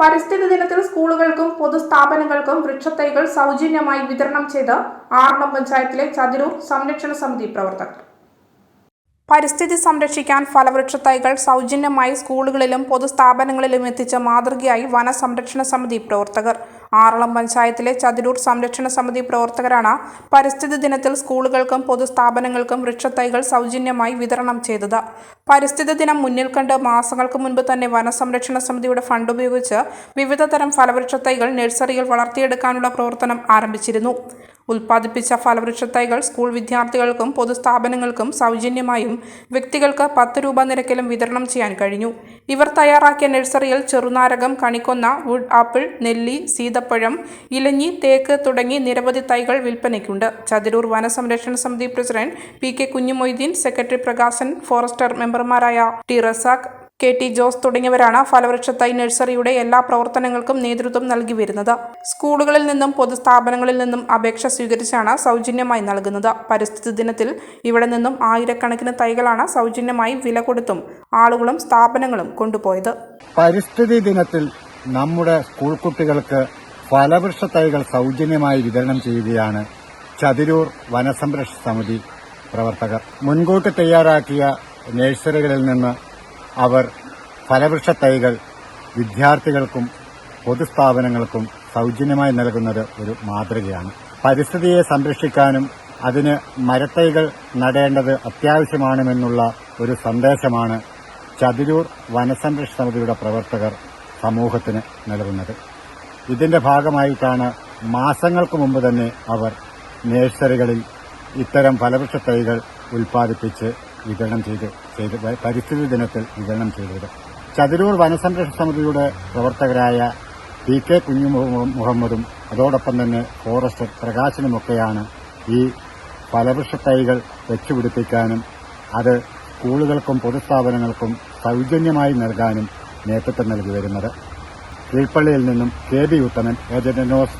പരിസ്ഥിതി ദിനത്തിൽ സ്കൂളുകൾക്കും പൊതുസ്ഥാപനങ്ങൾക്കും വൃക്ഷത്തൈകൾ സൗജന്യമായി വിതരണം ചെയ്ത് ആറണം പഞ്ചായത്തിലെ ചതിരൂർ സംരക്ഷണ സമിതി പ്രവർത്തകർ. പരിസ്ഥിതി സംരക്ഷിക്കാൻ ഫലവൃക്ഷത്തൈകൾ സൗജന്യമായി സ്കൂളുകളിലും പൊതുസ്ഥാപനങ്ങളിലും എത്തിച്ച മാതൃകയായി വനസംരക്ഷണ സമിതി പ്രവർത്തകർ. ആറളം പഞ്ചായത്തിലെ ചതിരൂർ സംരക്ഷണ സമിതി പ്രവർത്തകരാണ് പരിസ്ഥിതി ദിനത്തിൽ സ്കൂളുകൾക്കും പൊതുസ്ഥാപനങ്ങൾക്കും വൃക്ഷത്തൈകൾ സൗജന്യമായി വിതരണം ചെയ്തത്. പരിസ്ഥിതി ദിനം മുന്നിൽ കണ്ട് മാസങ്ങൾക്ക് മുൻപ് തന്നെ വനസംരക്ഷണ സമിതിയുടെ ഫണ്ട് ഉപയോഗിച്ച് വിവിധ തരം ഫലവൃക്ഷത്തൈകൾ നഴ്സറിയിൽ വളർത്തിയെടുക്കാനുള്ള പ്രവർത്തനം ആരംഭിച്ചിരുന്നു. ഉൽപ്പാദിപ്പിച്ച ഫലവൃക്ഷ തൈകൾ സ്കൂൾ വിദ്യാർത്ഥികൾക്കും പൊതുസ്ഥാപനങ്ങൾക്കും സൗജന്യമായും വ്യക്തികൾക്ക് പത്ത് രൂപ നിരക്കിലും വിതരണം ചെയ്യാൻ കഴിഞ്ഞു. ഇവർ തയ്യാറാക്കിയ നഴ്സറിയിൽ ചെറുനാരകം കണിക്കൊന്ന വുഡ് ആപ്പിൾ നെല്ലി സീതപ്പഴം ഇലഞ്ഞി തേക്ക് തുടങ്ങി നിരവധി തൈകൾ വിൽപ്പനയ്ക്കുണ്ട്. ചതിരൂർ വനസംരക്ഷണ സമിതി president P K Kunhumoideen secretary Prakashan forester മെമ്പർമാരായ T Razak K T Jose തുടങ്ങിയവരാണ് ഫലവൃക്ഷ തൈ നഴ്സറിയുടെ എല്ലാ പ്രവർത്തനങ്ങൾക്കും നേതൃത്വം നൽകി വരുന്നത്. സ്കൂളുകളിൽ നിന്നും പൊതുസ്ഥാപനങ്ങളിൽ നിന്നും അപേക്ഷ സ്വീകരിച്ചാണ് സൗജന്യമായി നൽകുന്നത്. പരിസ്ഥിതി ദിനത്തിൽ ഇവിടെ നിന്നും ആയിരക്കണക്കിന് തൈകളാണ് സൗജന്യമായി വില കൊടുത്തും ആളുകളും സ്ഥാപനങ്ങളും കൊണ്ടുപോയത്. പരിസ്ഥിതി ദിനത്തിൽ നമ്മുടെ സ്കൂൾ കുട്ടികൾക്ക് ഫലവൃക്ഷ തൈകൾ സൗജന്യമായി വിതരണം ചെയ്യുകയാണ് ചതിരൂർ വനസംരക്ഷണ സമിതി പ്രവർത്തകർ. മുൻകൂട്ടി തയ്യാറാക്കിയ നഴ്സറികളിൽ നിന്ന് അവർ ഫലവൃക്ഷ തൈകൾ വിദ്യാർത്ഥികൾക്കും പൊതുസ്ഥാപനങ്ങൾക്കും സൗജന്യമായി നൽകുന്നത് ഒരു മാതൃകയാണ്. പരിസ്ഥിതിയെ സംരക്ഷിക്കാനും അതിന് മരത്തൈകൾ നടേണ്ടത് അത്യാവശ്യമാണെന്നുള്ള ഒരു സന്ദേശമാണ് ചതിരൂർ വനസംരക്ഷണ സമിതിയുടെ പ്രവർത്തകർ സമൂഹത്തിന് നൽകുന്നത്. ഇതിന്റെ ഭാഗമായിട്ടാണ് മാസങ്ങൾക്ക് മുമ്പ് തന്നെ അവർ നഴ്സറികളിൽ ഇത്തരം ഫലവൃക്ഷ തൈകൾ ഉൽപ്പാദിപ്പിച്ച് വിതരണം ചെയ്ത് ചെയ്ത് പരിസ്ഥിതി ദിനത്തിൽ വിതരണം ചെയ്തത്. ചതിരൂർ വനസംരക്ഷണ സമിതിയുടെ പ്രവർത്തകരായ പി കെ കുഞ്ഞു മുഹമ്മദും അതോടൊപ്പം തന്നെ ഫോറസ്റ്റർ പ്രകാശനുമൊക്കെയാണ് ഈ ഫലവൃക്ഷ തൈകൾ വെച്ചുപിടിപ്പിക്കാനും അത് സ്കൂളുകൾക്കും പൊതുസ്ഥാപനങ്ങൾക്കും സൗജന്യമായി നൽകാനും നേതൃത്വം നൽകി വരുന്നത്. കീഴ്പള്ളിയിൽ നിന്നും K B Uthaman agent news